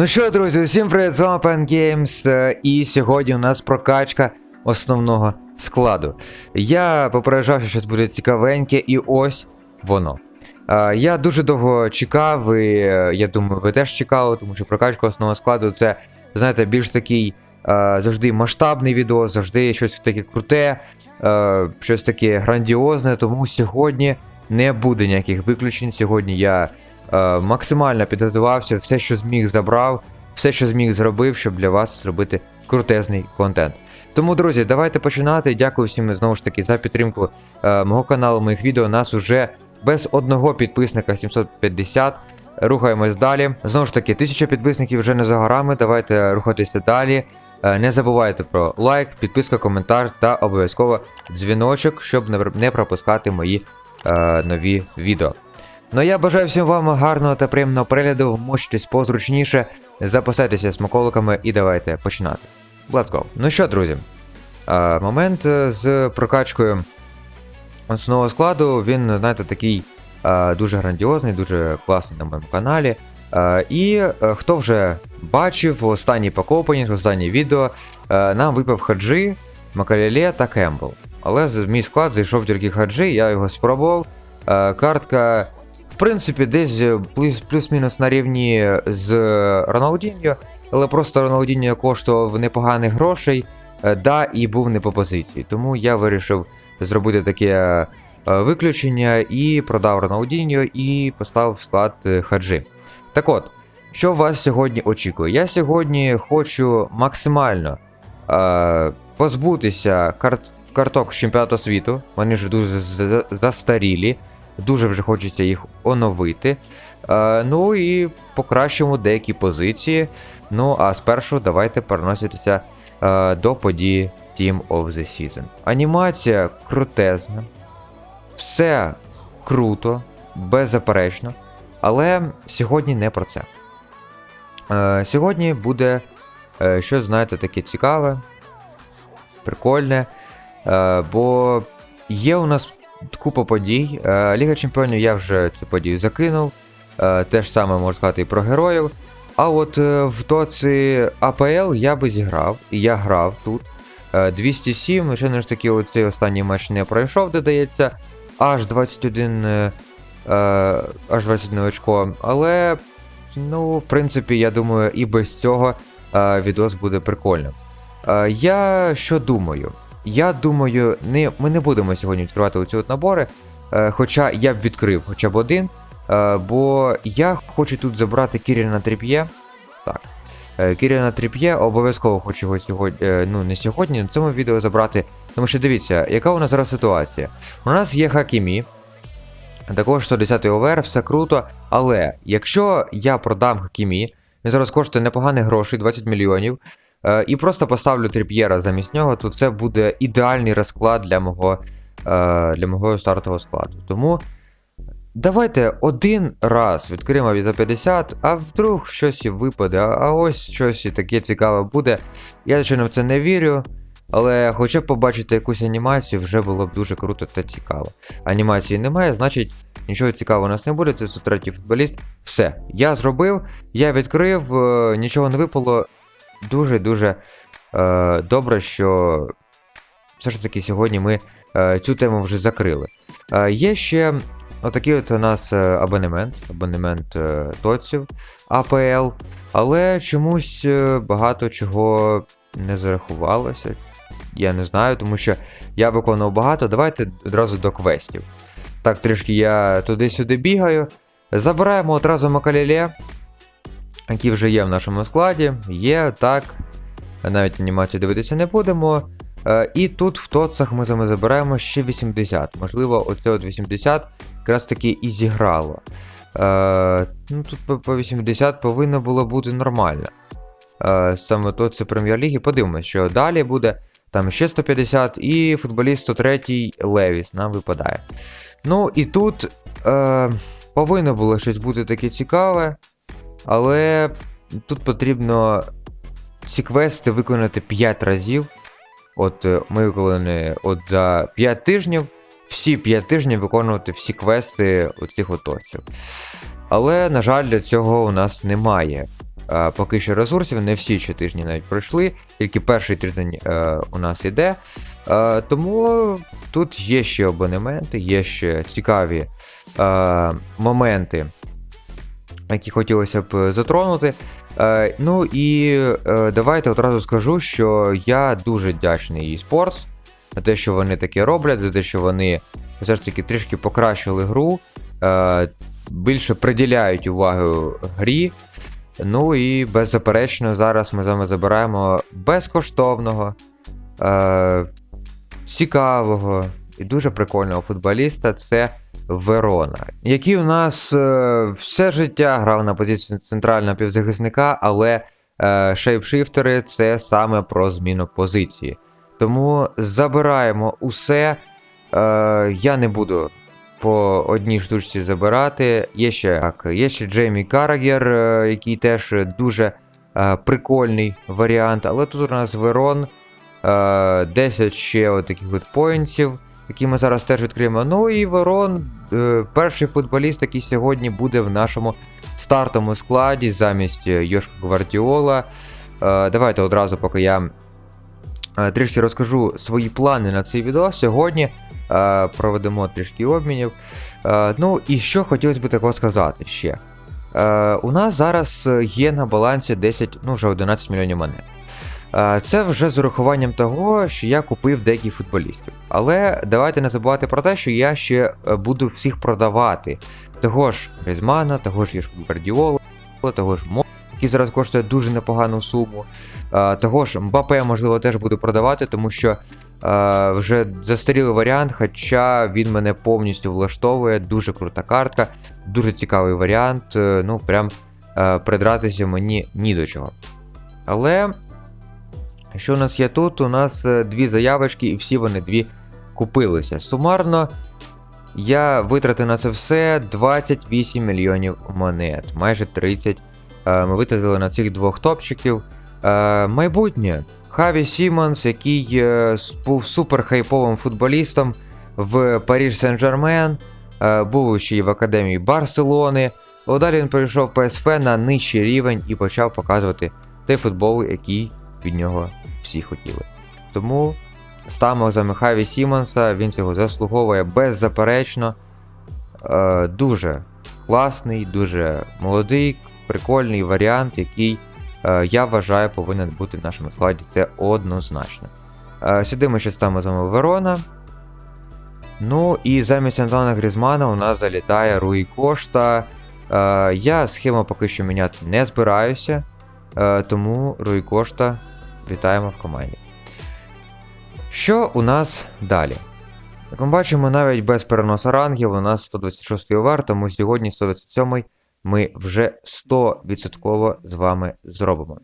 Ну що, друзі, усім привіт, з вами Pen Games, е, і сьогодні у нас прокачка основного складу. Я попереджав, що щось буде цікавеньке, і ось воно. Е, Я дуже довго чекав, і е, я думаю, ви теж чекали, тому що прокачка основного складу це, знаєте, більш такий завжди масштабний відео, завжди щось таке круте, щось таке грандіозне, тому сьогодні не буде ніяких виключень. Сьогодні я максимально підготувався, все, що зміг, забрав, все, що зміг, зробив, щоб для вас зробити крутезний контент. Тому, друзі, давайте починати. Дякую всім знову ж таки за підтримку е, мого каналу, моїх відео. Нас уже без одного підписника 750. Рухаємось далі. Знову ж таки, 1000 підписників вже не за горами. Давайте рухатися далі. Е, Не забувайте про лайк, підписка, коментар та обов'язково дзвіночок, щоб не пропускати мої е, нові відео. Ну я бажаю всім вам гарного та приємного перегляду. Вмочитесь позручніше, запасайтеся смаколиками і давайте починати. Let's go. Ну що, друзі, момент е, з прокачкою основного складу, він, знаєте, такий дуже грандіозний, дуже класний на моєму каналі. І е, хто вже бачив останній покопанінг, останнє відео, е, нам випав хаджи, Макалеле та Кембл. Але мій склад зайшов тільки хаджи, я його спробував. Картка, принципі, десь е, плюс- плюс-мінус на рівні з Роналдіньо, але просто Роналдіньо коштував непоганих грошей, е, да, і був не по позиції. Тому я вирішив зробити таке е, виключення і продав Роналдіньо і поставив в склад е, хаджи. Так от, що вас сьогодні очікує? Я сьогодні хочу максимально е, позбутися карт, карток з чемпіонату світу. Вони вже дуже застарілі, дуже вже хочеться їх оновити. Е, ну і покращимо деякі позиції. Ну а спершу давайте переноситися е, до події Team of the Season. Анімація крутезна, все круто, беззаперечно. Але сьогодні не про це. Е, сьогодні буде е, щось, знаєте, таке цікаве, прикольне. Е, бо є у нас купа подій. Е, Ліга Чемпіонів я вже цю подію закинув. Е, те ж саме можу сказати і про героїв. А от е, в тоці АПЛ я би зіграв, і я грав тут. Е, 207, звичайно ж таки, оцей останній матч не пройшов, додається. Аж 21 е, е, аж 21 очко. Але, ну, в принципі, я думаю, і без цього відос буде прикольним. Я що думаю? Я думаю, не, ми не будемо сьогодні відкривати оці от набори. Е, хоча я б відкрив хоча б один. Е, бо я хочу тут забрати Кіріна Тріп'є. Так. Е, Кіріна Тріп'є обов'язково хочу його сьогодні. е, ну, не сьогодні, на цьому відео забрати. Тому що дивіться, яка у нас зараз ситуація. У нас є Хакімі, також 110 ОВР, все круто. Але якщо я продам Хакімі, він зараз коштує непоганих грошей, 20 мільйонів. Е, І просто поставлю Тріп'єра замість нього, то це буде ідеальний розклад для мого, е, для мого стартового складу. Тому давайте один раз відкриємо за 50, а вдруг щось і випаде, а- ось щось і таке цікаве буде. Я, звичайно, в це не вірю. Але хоча б побачити якусь анімацію вже було б дуже круто та цікаво. Анімації немає, значить нічого цікавого у нас не буде. Це 103 футболіст. Все, я зробив, я відкрив, е, нічого не випало. Дуже-дуже е, добре, що все ж таки сьогодні ми е, цю тему вже закрили. Е, є ще отакий от у нас е, абонемент, абонемент е, тоців АПЛ, але чомусь е, багато чого не зарахувалося. Я не знаю, тому що я виконував багато. Давайте одразу до квестів. Так, трішки я туди-сюди бігаю. Забираємо одразу Макаліле, який вже є в нашому складі. Є, так. Навіть анімацію дивитися не будемо. Е, і тут в тоцах ми з вами забираємо ще 80. Можливо, оце от 80 якраз таки і зіграло. Е, ну, тут по- по 80 повинно було бути нормально. Е, саме то це прем'єр-ліги. Подивимось, що далі буде. Там ще 150 і футболіст 103 Левіс нам випадає. Ну і тут е, повинно було щось бути таке цікаве, але тут потрібно ці квести виконати 5 разів. От е, ми виконали от за 5 тижнів, всі 5 тижнів виконувати всі квести оцих отоців. Але, на жаль, для цього у нас немає е, поки що ресурсів, не всі ще тижні навіть пройшли, тільки перший тиждень е, у нас іде. Е, тому тут є ще абонементи, є ще цікаві е, моменти, які хотілося б затронути. Е, ну і е, давайте одразу скажу, що я дуже вдячний eSports за те, що вони таке роблять, за те, що вони все ж таки трішки покращили гру, е, більше приділяють увагу грі. Ну і беззаперечно, зараз ми з вами забираємо безкоштовного, е, цікавого і дуже прикольного футболіста. Це Верона, який у нас е, все життя грав на позиції центрального півзахисника, але е, шейпшифтери це саме про зміну позиції. Тому забираємо усе. Е, я не буду по одній штучці забирати. Є ще так, є ще Джеймі Карагер, е, який теж дуже е, прикольний варіант. Але тут у нас Верон. Е, 10 ще от таких от поінтів, які ми зараз теж відкриємо. Ну і Верон, е, перший футболіст, який сьогодні буде в нашому стартовому складі замість е, Йошка Гвардіола. Е, давайте одразу, поки я е, трішки розкажу свої плани на цей відео. Сьогодні е, проведемо трішки обмінів. Е, ну і що хотілося б такого сказати ще. Е, у нас зараз є на балансі 10, ну вже 11 мільйонів монет. Це вже з урахуванням того, що я купив деяких футболістів. Але давайте не забувати про те, що я ще е, буду всіх продавати. Того ж Гризмана, того ж Єшку Гвардіола, того ж Мо, який зараз коштує дуже непогану суму. Того ж Мбапе, можливо, теж буду продавати, тому що вже застарілий варіант, хоча він мене повністю влаштовує. Дуже крута картка, дуже цікавий варіант. е, Ну, прям е, придратися мені ні до чого. Але що у нас є тут? У нас е, дві заявочки, і всі вони дві купилися. Сумарно я витратив на це все 28 мільйонів монет, майже 30 е, ми витратили на цих двох топчиків. Е, майбутнє. Хаві Сімонс, який був супер хайповим футболістом в Паріж Сен-Жермен, був ще й в академії Барселони. Далі він перейшов в ПСФ на нижчий рівень і почав показувати той футбол, який від нього всі хотіли. Тому ставимо за Хаві Сімонса, він цього заслуговує беззаперечно. Е, дуже класний, дуже молодий, прикольний варіант, який е, я вважаю повинен бути в нашому складі. Це однозначно. Е, сюди ми ще ставимо з вами Верона. Ну і замість Антона Грізмана у нас залітає Руї Кошта. Е, я схему поки що міняти не збираюся. Е, тому Руї Кошта вітаємо в команді. Що у нас далі? Як ми бачимо, навіть без переносу рангів у нас 126 овер, тому сьогодні 127 ми вже 100% з вами зробимо.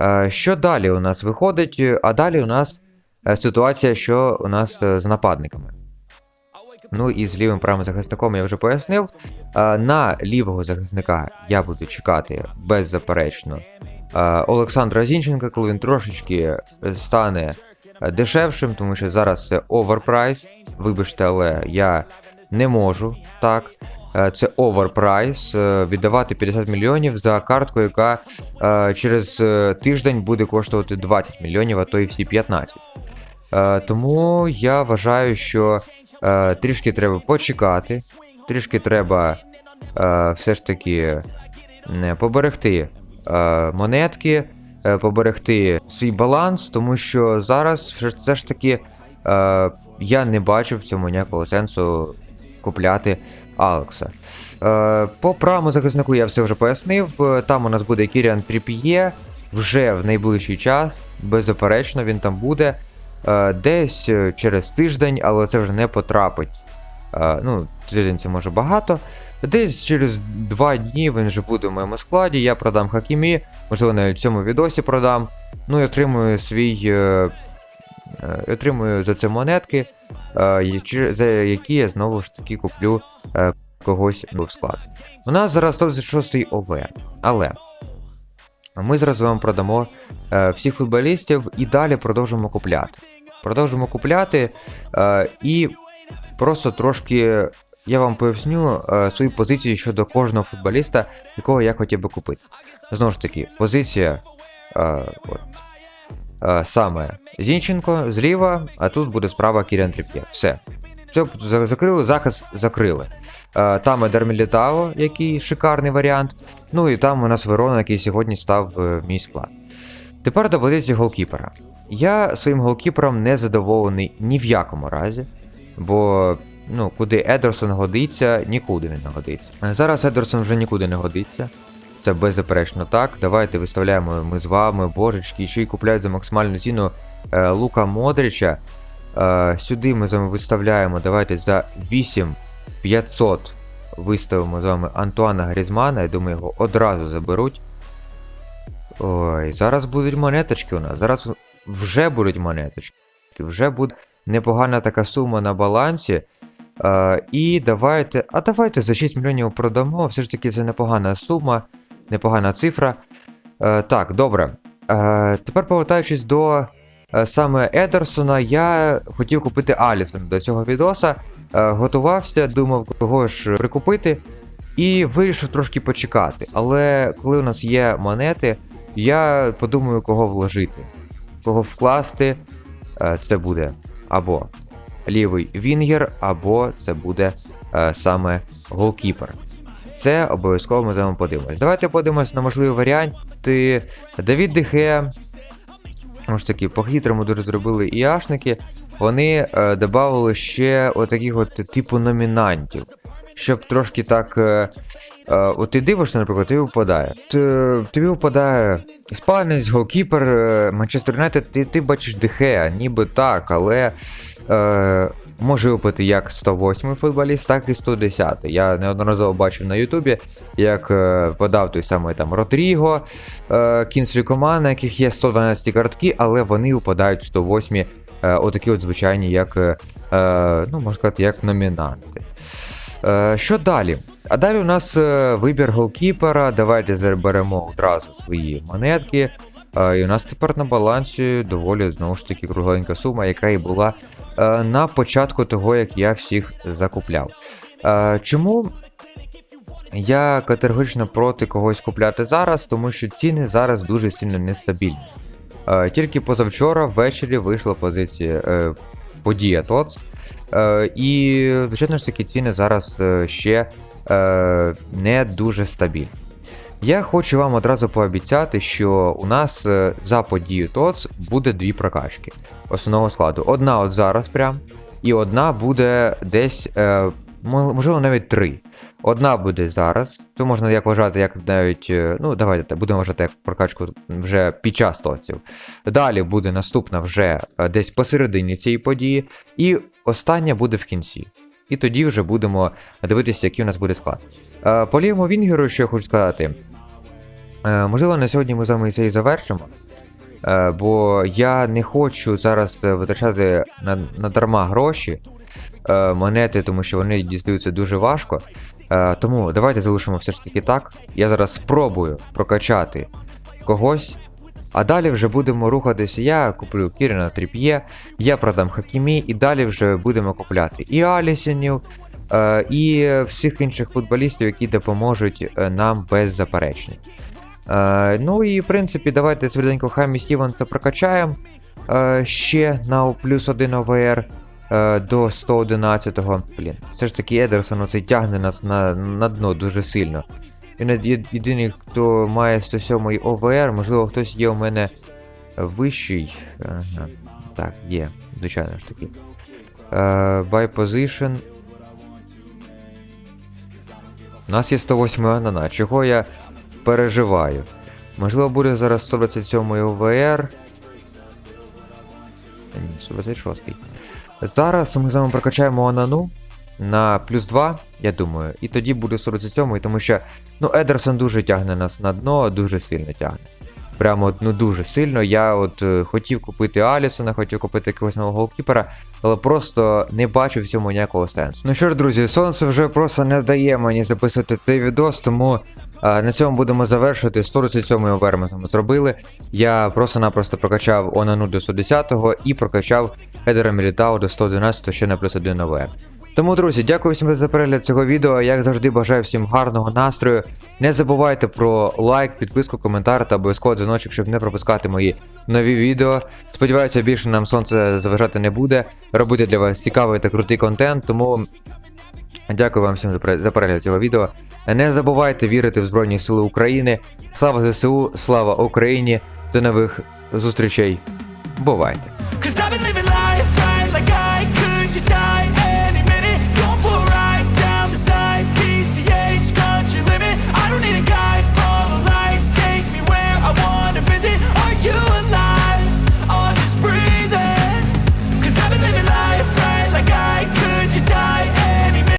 Е, Що далі у нас виходить? А далі у нас е, ситуація, що у нас е, з нападниками. Ну і з лівим правим захисником я вже пояснив. На лівого захисника я буду чекати беззаперечно Олександра Зінченка, коли він трошечки стане дешевшим, тому що зараз це оверпрайс. Вибачте, але я не можу так. Це оверпрайс. Віддавати 50 мільйонів за картку, яка е, через е, тиждень буде коштувати 20 мільйонів, а то і всі 15. Е, Тому я вважаю, що е, трішки треба почекати, трішки треба е, все ж таки не, поберегти е, монетки, е, поберегти свій баланс, тому що зараз все ж- таки е, я не бачу в цьому ніякого сенсу купляти Алекса. Е, по правому захиснику я все вже пояснив. Е, Там у нас буде Кіріан Тріп'є вже в найближчий час, беззаперечно, він там буде. Е, Десь е, через тиждень, але це вже не потрапить. Е, Ну, тиждень це може багато. Десь через два дні він вже буде в моєму складі. Я продам Хакімі, можливо, навіть в цьому відосі продам. Ну і отримую свій. Отримую за це монетки, за які я знову ж таки куплю когось в склад. У нас зараз 126 ОВ, але ми зараз вам продамо всіх футболістів і далі продовжимо купляти. Продовжимо купляти е, і просто трошки я вам поясню е, свої позиції щодо кожного футболіста, якого я хотів би купити. Знову ж таки, позиція е, от, саме Зінченко зліва, а тут буде справа Кіріан Тріп'є. Все. Все закрили, захист закрили. Там Едер який шикарний варіант. Ну і там у нас Верона, який сьогодні став в мій склад. Тепер до позиції голкіпера. Я своїм голкіпером не задоволений ні в якому разі, бо ну, куди Едерсон годиться, нікуди не годиться. Зараз Едерсон вже нікуди не годиться. Це беззаперечно так. Давайте виставляємо ми з вами, божечки, ще й купляють за максимальну ціну е, Лука Модрича. Е, сюди ми з вами виставляємо, давайте за 8500 виставимо з вами Антуана Грізмана. Я думаю, його одразу заберуть. Ой, зараз будуть монеточки у нас. Зараз вже будуть монеточки. Вже буде непогана така сума на балансі. Е, і давайте. А давайте за 6 мільйонів продамо. Все ж таки це непогана сума, непогана цифра. Е, так, добре. Е, тепер повертаючись до е, саме Едерсона, я хотів купити Алісон до цього відоса. Готувався, думав, кого ж прикупити. І вирішив трошки почекати. Але коли у нас є монети, я подумаю, кого вложити. Кого вкласти, Е, це буде або лівий Вінгер, або це буде е, саме голкіпер. Це обов'язково ми з вами подивимось. Давайте подивимось на можливі варіанти. Давід Дехе, може таки, по-хитрому дуже зробили і Ашники. Вони е, додали ще отаких от типу номінантів. Щоб трошки так. Е, от ти дивишся, наприклад, тобі випадає. Тобі випадає іспанець, голкіпер, е, Манчестер Юнайтед, ти, ти бачиш Дехеа, ніби так, але е, може випити як 108 футболіст, так і 110. Я неодноразово бачив на Ютубі, як е, подав той самий там Родріго, е, Кінслі Коман, на яких є 112 картки, але вони випадають 108 е, отакі от звичайні, як, е, е, ну, можна сказати, як номінанти. Е, що далі? А далі у нас е, вибір голкіпера. Давайте заберемо одразу свої монетки. Е, і у нас тепер на балансі доволі знову ж таки кругленька сума, яка і була на початку того, як я всіх закупляв. Чому я категорично проти когось купляти зараз, тому що ціни зараз дуже сильно нестабільні. Тільки позавчора ввечері вийшла позиція подія ТОЦ. Е, і, звичайно ж таки, ціни зараз е, ще е, не дуже стабільні. Я хочу вам одразу пообіцяти, що у нас за подію ТОЦ буде дві прокачки основного складу. Одна от зараз прям, і одна буде десь, можливо, навіть три. Одна буде зараз, то можна як вважати, як навіть, е, ну давайте будемо вважати як прокачку вже під час тоців. Далі буде наступна вже е, десь посередині цієї події, і остання буде в кінці. І тоді вже будемо дивитися, який у нас буде склад. Е, По лівому Вінгеру, що я хочу сказати. Можливо, на сьогодні ми з вами це і завершимо. Бо я не хочу зараз витрачати на, на дарма гроші, е, монети, тому що вони дістаються дуже важко. Е, Тому давайте залишимо все ж таки так. Я зараз спробую прокачати когось. А далі вже будемо рухатися. Я куплю Кіріна Тріп'є, я продам Хакімі, і далі вже будемо купляти і Алісінів, е, і всіх інших футболістів, які допоможуть е, нам беззаперечно. Е, ну і в принципі, давайте швиденько Хамі Стівенса прокачаємо е, ще на плюс 1 ОВР е, до 111-го. Блін, все ж таки Едерсон оцей тягне нас на, на дно дуже сильно. Він єдиний, хто має 107 ОВР, можливо, хтось є у мене вищий. Ага. Так, є, звичайно ж таки. Е, by position. У нас є 108 анана. Чого я переживаю? Можливо, буде зараз 127 ОВР. Ні, 126. Зараз ми з вами прокачаємо анану на плюс 2, я думаю, і тоді буде 127, тому що ну, Едерсон дуже тягне нас на дно, дуже сильно тягне. Прямо ну дуже сильно. Я от е, хотів купити Алісона, хотів купити якогось нового голкіпера, але просто не бачу в цьому ніякого сенсу. Ну що ж, друзі, сонце вже просто не дає мені записувати цей відос, тому а, на цьому будемо завершувати. 137 овер ми з вами зробили. Я просто-напросто прокачав Онану до 110 і прокачав Едера Мілітау до 111 ще на плюс 1 овер. Тому, друзі, дякую всім за перегляд цього відео. Як завжди, бажаю всім гарного настрою. Не забувайте про лайк, підписку, коментар та обов'язково дзвіночок, щоб не пропускати мої нові відео. Сподіваюся, більше нам сонце заважати не буде. Робити для вас цікавий та крутий контент. Тому дякую вам всім за перегляд цього відео. Не забувайте вірити в Збройні Сили України. Слава ЗСУ, слава Україні. До нових зустрічей. Бувайте!